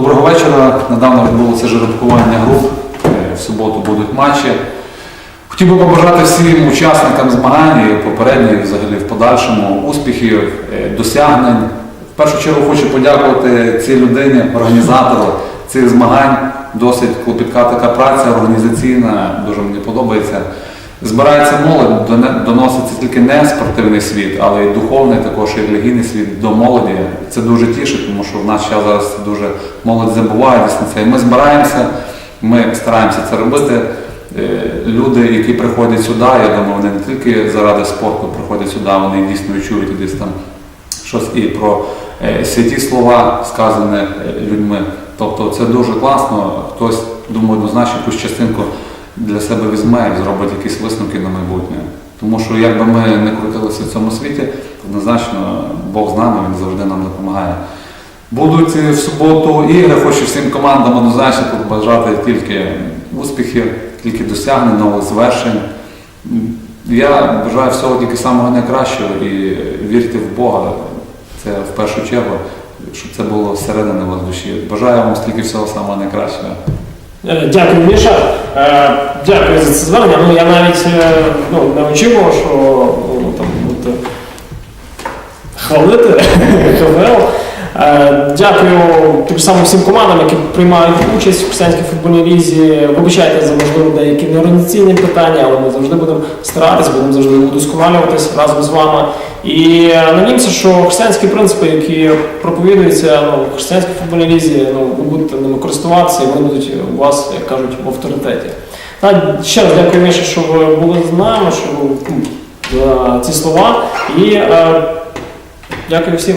вечора. Недавно відбулося жеребкування груп. Е, В суботу будуть матчі. Хотів би побажати всім учасникам змагань, і попередньо і взагалі в подальшому успіхів, е, досягнень. В першу чергу хочу подякувати цій людині, організатору цих змагань. Досить клопітка така праця організаційна, дуже мені подобається. Збирається молодь, доноситься тільки не спортивний світ, але й духовний, також і релігійний світ до молоді. Це дуже тішить, тому що в наш час зараз дуже молодь забуває дійсно це. І ми збираємося, ми стараємося це робити. Е, Люди, які приходять сюди, я думаю, вони не тільки заради спорту приходять сюди, вони дійсно чують десь там щось і про е, святі слова, сказані е, людьми. Тобто це дуже класно. Хтось, думаю, однозначно якусь частинку для себе візьме і зробить якісь висновки на майбутнє. Тому що як би ми не крутилися в цьому світі, однозначно Бог з нами, він завжди нам допомагає. Будуть в суботу ігри, хочу всім командам однозначно побажати тільки успіхів, тільки досягнень, нових звершень. Я бажаю всього тільки самого найкращого і вірте в Бога. Це в першу чергу, щоб це було всередині вас душі. Бажаю вам стільки всього самого найкращого. Е, Дякую, Міша. Е, Дякую за це звернення. Ну, я навіть е, ну, не очікував, що ну, там хвалити ХВЛ. Е, Дякую тим самим всім командам, які приймають участь в християнській футбольній лізі. Вибачайте за можливо деякі неорганізаційні питання, але ми завжди будемо старатись, будемо завжди удосконалюватись разом з вами. І е, надіємося, що християнські принципи, які проповідуються ну, в християнській футбольній лізі, ну, ви будете ними користуватися, і вони будуть у вас, як кажуть, в авторитеті. Та, ще раз дякую, Міша, що ви були з нами, що ви, ну, ці слова. І е, дякую всім.